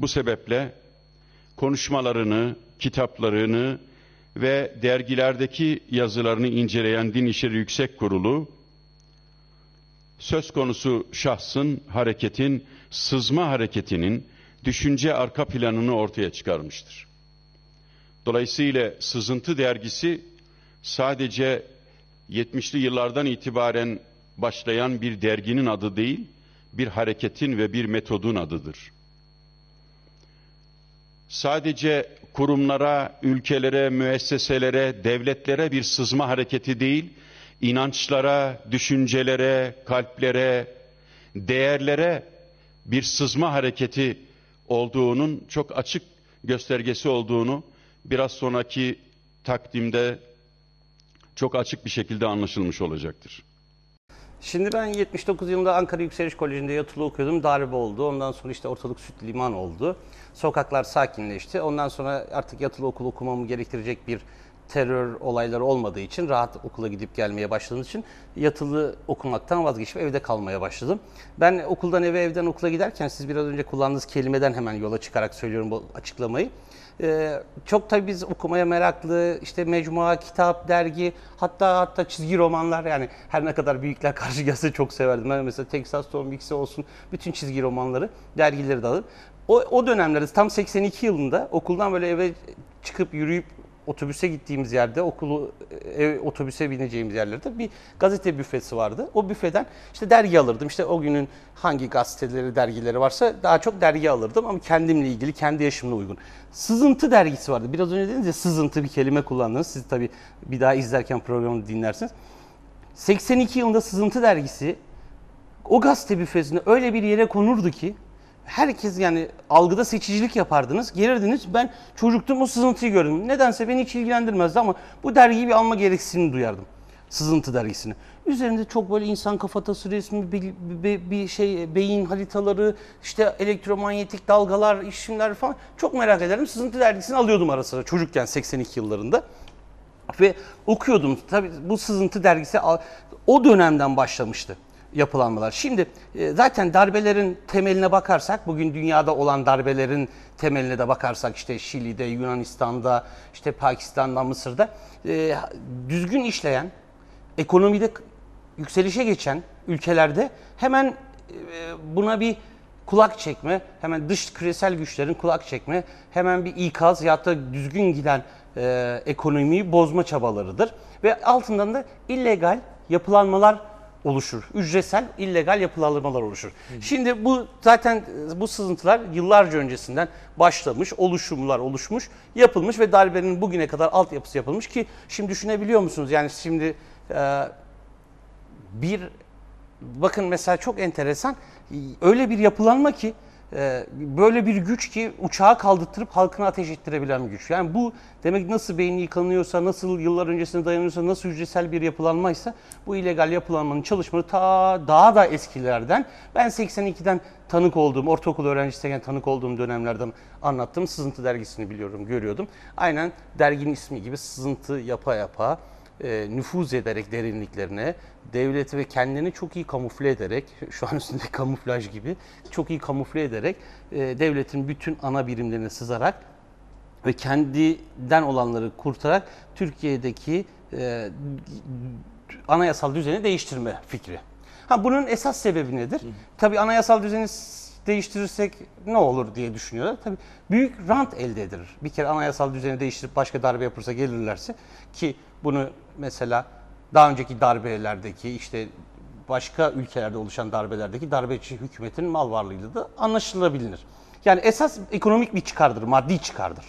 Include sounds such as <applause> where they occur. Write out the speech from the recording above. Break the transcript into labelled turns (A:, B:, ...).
A: Bu sebeple konuşmalarını, kitaplarını ve dergilerdeki yazılarını inceleyen Din İşleri Yüksek Kurulu, söz konusu şahsın, hareketin, sızma hareketinin düşünce arka planını ortaya çıkarmıştır. Dolayısıyla Sızıntı dergisi sadece 70'li yıllardan itibaren başlayan bir derginin adı değil, bir hareketin ve bir metodun adıdır. Sadece kurumlara, ülkelere, müesseselere, devletlere bir sızma hareketi değil, inançlara, düşüncelere, kalplere, değerlere bir sızma hareketi olduğunun çok açık göstergesi olduğunu biraz sonraki takdimde çok açık bir şekilde anlaşılmış olacaktır.
B: Şimdi ben 79 yılında Ankara Yükseliş Koleji'nde yatılı okuyordum. Darbe oldu. Ondan sonra işte ortalık süt liman oldu. Sokaklar sakinleşti. Ondan sonra artık yatılı okul okumamı gerektirecek bir terör olayları olmadığı için rahat okula gidip gelmeye başladığım için yatılı okumaktan vazgeçip evde kalmaya başladım. Ben okuldan eve evden okula giderken siz biraz önce kullandığınız kelimeden hemen yola çıkarak söylüyorum bu açıklamayı. Ee, çok tabii biz okumaya meraklı, işte mecmua, kitap, dergi, hatta hatta çizgi romanlar yani her ne kadar büyükler <laughs> karşı gelse çok severdim. Ben mesela Texas Tom olsun bütün çizgi romanları, dergileri de alır. O, o dönemlerde tam 82 yılında okuldan böyle eve çıkıp yürüyüp otobüse gittiğimiz yerde okulu ev, otobüse bineceğimiz yerlerde bir gazete büfesi vardı. O büfeden işte dergi alırdım. İşte o günün hangi gazeteleri, dergileri varsa daha çok dergi alırdım ama kendimle ilgili, kendi yaşımla uygun. Sızıntı dergisi vardı. Biraz önce dediniz ya sızıntı bir kelime kullandınız. Siz tabii bir daha izlerken programı dinlersiniz. 82 yılında Sızıntı dergisi o gazete büfesine öyle bir yere konurdu ki herkes yani algıda seçicilik yapardınız. Gelirdiniz ben çocuktum o sızıntıyı gördüm. Nedense beni hiç ilgilendirmezdi ama bu dergiyi bir alma gereksinimi duyardım. Sızıntı dergisini. Üzerinde çok böyle insan kafatası resmi, bir, bir, bir şey beyin haritaları, işte elektromanyetik dalgalar, işimler falan çok merak ederdim. Sızıntı dergisini alıyordum ara sıra çocukken 82 yıllarında. Ve okuyordum. Tabii bu sızıntı dergisi o dönemden başlamıştı yapılanmalar. Şimdi e, zaten darbelerin temeline bakarsak, bugün dünyada olan darbelerin temeline de bakarsak işte Şili'de, Yunanistan'da, işte Pakistan'da, Mısır'da e, düzgün işleyen, ekonomide yükselişe geçen ülkelerde hemen e, buna bir kulak çekme, hemen dış küresel güçlerin kulak çekme, hemen bir ikaz ya da düzgün giden e, ekonomiyi bozma çabalarıdır. Ve altından da illegal yapılanmalar oluşur. Ücretsel, illegal yapılanmalar oluşur. Hı. Şimdi bu zaten bu sızıntılar yıllarca öncesinden başlamış, oluşumlar oluşmuş, yapılmış ve darbenin bugüne kadar altyapısı yapılmış ki şimdi düşünebiliyor musunuz? Yani şimdi e, bir bakın mesela çok enteresan öyle bir yapılanma ki ee, böyle bir güç ki uçağı kaldırtırıp halkına ateş ettirebilen bir güç. Yani bu demek nasıl beyin yıkanıyorsa, nasıl yıllar öncesine dayanıyorsa, nasıl hücresel bir yapılanmaysa bu illegal yapılanmanın çalışmaları ta daha da eskilerden ben 82'den tanık olduğum, ortaokul öğrencisiyken tanık olduğum dönemlerden anlattım. Sızıntı dergisini biliyorum, görüyordum. Aynen derginin ismi gibi sızıntı yapa yapa e, nüfuz ederek derinliklerine, devleti ve kendini çok iyi kamufle ederek, <laughs> şu an üstünde kamuflaj gibi, çok iyi kamufle ederek e, devletin bütün ana birimlerine sızarak ve kendinden olanları kurtarak Türkiye'deki e, anayasal düzeni değiştirme fikri. Ha bunun esas sebebi nedir? Tabii anayasal düzeni değiştirirsek ne olur diye düşünüyorlar. Tabii büyük rant elde edilir. Bir kere anayasal düzeni değiştirip başka darbe yapırsa gelirlerse ki bunu mesela daha önceki darbelerdeki işte başka ülkelerde oluşan darbelerdeki darbeci hükümetin mal varlığıyla da anlaşılabilir. Yani esas ekonomik bir çıkardır, maddi çıkardır.